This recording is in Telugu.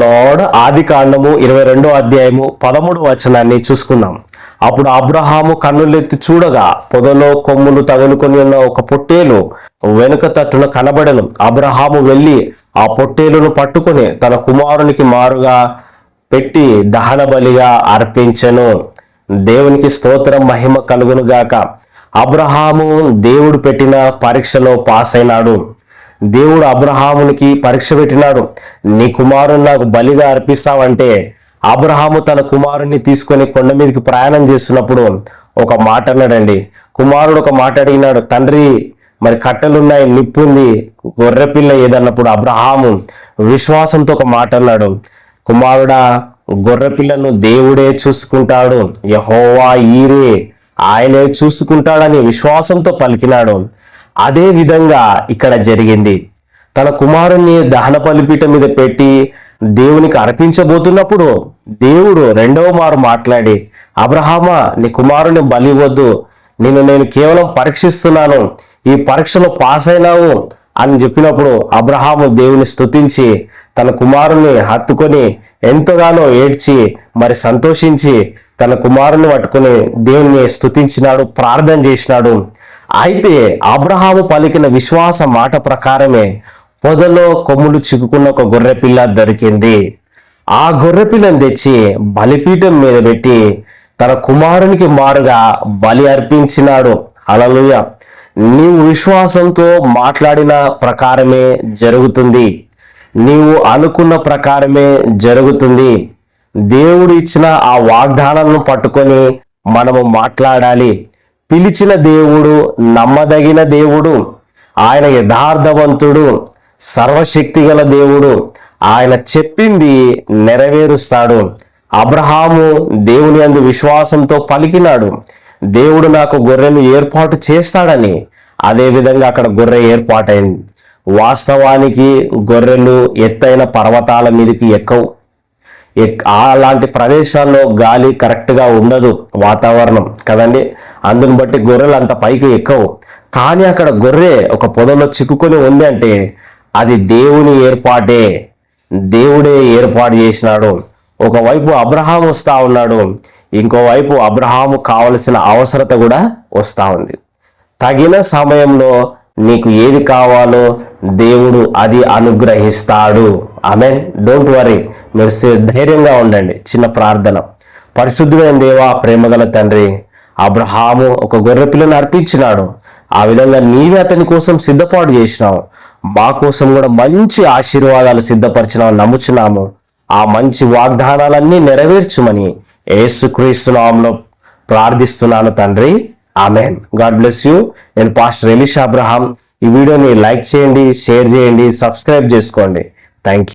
లార్డ్ ఆది కాండము ఇరవై రెండో అధ్యాయము పదమూడు వచనాన్ని చూసుకుందాం. అప్పుడు అబ్రహాము కన్నులెత్తి చూడగా పొదలో కొమ్ములు తగులుకొని ఉన్న ఒక పొట్టేలు వెనుక తట్టున కనబడను. అబ్రహాము వెళ్ళి ఆ పొట్టేలును పట్టుకొని తన కుమారునికి మారుగా పెట్టి దహన బలిగా అర్పించను. దేవునికి స్తోత్రం మహిమ కలుగును గాక అబ్రహాము దేవుడు పెట్టిన పరీక్షలో పాస్ అయినాడు దేవుడు అబ్రహామునికి పరీక్ష పెట్టినాడు. నీ కుమారుని నాకు బలిగా అర్పిస్తావంటే అబ్రహాము తన కుమారుణ్ణి తీసుకొని కొండ మీదకి ప్రయాణం చేస్తున్నప్పుడు ఒక మాట అన్నాడండి. కుమారుడు ఒక మాట అడిగినాడు తండ్రి మరి కట్టెలున్నాయి నిప్పుంది గొర్రెపిల్ల ఏదన్నప్పుడు అబ్రహాము విశ్వాసంతో ఒక మాట అన్నాడు. కుమారుడా గొర్రెపిల్లను దేవుడే చూసుకుంటాడు యహోవా ఈరే ఆయనే చూసుకుంటాడని విశ్వాసంతో పలికినాడు. అదే విధంగా ఇక్కడ జరిగింది. తన కుమారుణ్ణి దహన బలిపీఠం మీద పెట్టి దేవునికి అర్పించబోతున్నప్పుడు దేవుడు రెండవ మారు మాట్లాడి అబ్రహామా నీ కుమారుని బలి వద్దు నిన్ను నేను కేవలం పరీక్షిస్తున్నాను. ఈ పరీక్షలో పాస్ అయినావు అని చెప్పినప్పుడు అబ్రహాము దేవుని స్తుతించి తన కుమారుని హత్తుకొని ఎంతగానో ఏడ్చి మరి సంతోషించి తన కుమారుని పట్టుకొని దేవుని స్తుతించినాడు ప్రార్థన చేసినాడు. అయితే అబ్రహాము పలికిన విశ్వాస మాట ప్రకారమే పొదలో కొమ్ములు చిక్కుకున్న ఒక గొర్రెపిల్ల దొరికింది. ఆ గొర్రెపిల్లను తెచ్చి బలిపీఠం మీద పెట్టి తన కుమారునికి మారుగా బలి అర్పించినాడు. అలలుయ నీవు విశ్వాసంతో మాట్లాడిన ప్రకారమే జరుగుతుంది. నీవు అనుకున్న ప్రకారమే జరుగుతుంది. దేవుడు ఇచ్చిన ఆ వాగ్దానాలను పట్టుకొని మనము మాట్లాడాలి. పిలిచిన దేవుడు నమ్మదగిన దేవుడు ఆయన యథార్థవంతుడు సర్వశక్తి గల దేవుడు ఆయన చెప్పింది నెరవేరుస్తాడు. అబ్రహాము దేవుని అందు విశ్వాసంతో పలికినాడు. దేవుడు నాకు గొర్రెను ఏర్పాటు చేస్తాడని అదేవిధంగా అక్కడ గొర్రె ఏర్పాటైంది. వాస్తవానికి గొర్రెలు ఎత్తైన పర్వతాల మీదకి ఎక్కవు. అలాంటి ప్రదేశాల్లో గాలి కరెక్ట్గా ఉండదు వాతావరణం కదండి? అందుని బట్టి గొర్రెలు అంత పైకి ఎక్కవు. కానీ అక్కడ గొర్రె ఒక పొదలో చిక్కుకొని ఉంది అంటే అది దేవుని ఏర్పాటే. దేవుడే ఏర్పాటు చేసినాడు. ఒకవైపు అబ్రహాం వస్తా ఉన్నాడు. ఇంకోవైపు అబ్రహాము కావలసిన అవసరత కూడా వస్తూ ఉంది. తగిన సమయంలో నీకు ఏది కావాలో దేవుడు అది అనుగ్రహిస్తాడు. ఆమె డోంట్ వరీ మీరు ధైర్యంగా ఉండండి. చిన్న ప్రార్థన. పరిశుద్ధమైన దేవా ప్రేమగల తండ్రి అబ్రహాము ఒక గొర్రె పిల్లను అర్పించినాడు. ఆ విధంగా నీవే అతని కోసం సిద్ధపాటు చేసినావు. మా కోసం కూడా మంచి ఆశీర్వాదాలు సిద్ధపరిచినావు నమ్ముచున్నాము. ఆ మంచి వాగ్దానాలన్నీ నెరవేర్చుమని ఏసుక్రీస్తునామంలో ప్రార్థిస్తున్నాను తండ్రి. ఆమెన్ గాడ్ బ్లెస్ యూ నేను పాస్టర్ ఎలిషా అబ్రహాం. ఈ వీడియోని లైక్ చేయండి షేర్ చేయండి సబ్స్క్రైబ్ చేసుకోండి. Thank you